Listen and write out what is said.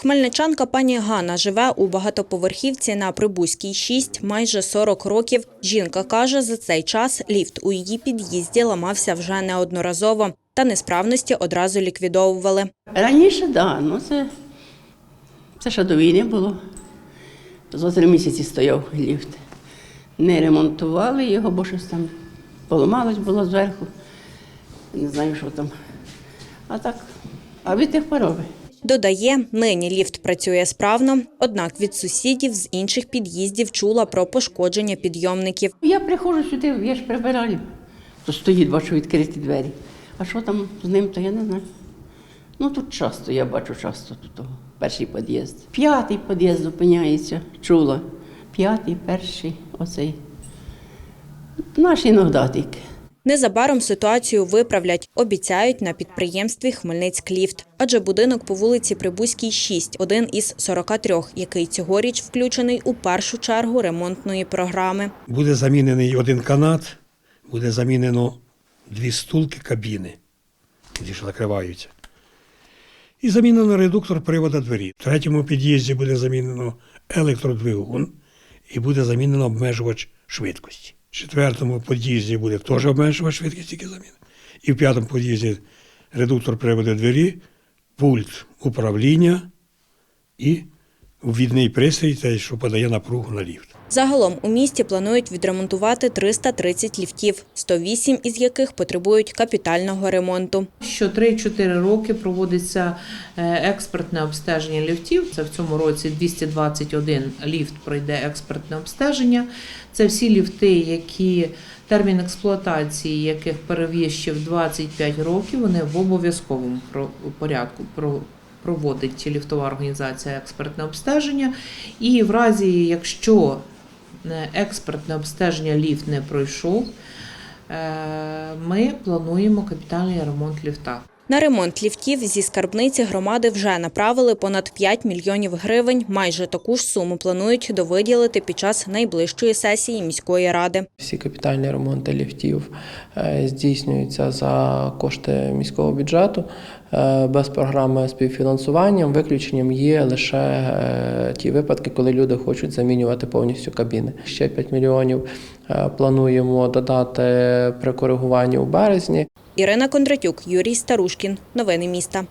Хмельничанка пані Ганна живе у багатоповерхівці на Прибузькій 6 майже 40 років. Жінка каже, за цей час ліфт у її під'їзді ламався вже неодноразово, та несправності одразу ліквідовували. Раніше, да, ну це, це ще до війни було. За три місяці стояв ліфт. Не ремонтували його, бо щось там поламалось було зверху. Не знаю, що там. А так, а від тих порови. Додає, нині ліфт працює справно, однак від сусідів з інших під'їздів чула про пошкодження підйомників. Я приходжу сюди, я ж прибираю. То стоїть, бачу відкриті двері. А що там з ним, то я не знаю. Ну тут часто, я бачу часто тут. Перший під'їзд. П'ятий під'їзд зупиняється, чула. П'ятий, перший, оцей. Наш іноді тільки. Незабаром ситуацію виправлять, обіцяють на підприємстві Хмельницькліфт. Адже будинок по вулиці Прибузькій 6 – один із 43, який цьогоріч включений у першу чергу ремонтної програми. Буде замінений один канат, буде замінено дві стулки кабіни, ті, що закриваються. І замінено редуктор привода двері. В третьому під'їзді буде замінено електродвигун і буде замінено обмежувач швидкості. В четвертому під'їзді буде теж обменшувати швидкість тільки заміни. І в п'ятому під'їзді редуктор приводу двері, пульт управління і ввідний пристрій, той, що подає напругу на ліфт. Загалом у місті планують відремонтувати 330 ліфтів, 108 із яких потребують капітального ремонту. Що 3-4 роки проводиться е, експертне обстеження ліфтів. Це в цьому році 221 ліфт пройде експертне обстеження. Це всі ліфти, які термін експлуатації яких перевищив 25 років. Вони в обов'язковому порядку проводить ліфтова організація експертне обстеження. І в разі, якщо е, експертне обстеження ліфт не пройшов, е, ми плануємо капітальний ремонт ліфта. На ремонт ліфтів зі скарбниці громади вже направили понад 5 мільйонів гривень. Майже таку ж суму планують довиділити під час найближчої сесії міської ради. Всі капітальні ремонти ліфтів е, здійснюються за кошти міського бюджету е, без програми співфінансування. Виключенням є лише е, ті випадки, коли люди хочуть замінювати повністю кабіни. Ще 5 мільйонів плануємо додати при коригуванні у березні. Ірина Кондратюк, Юрій Старушкін. Новини міста.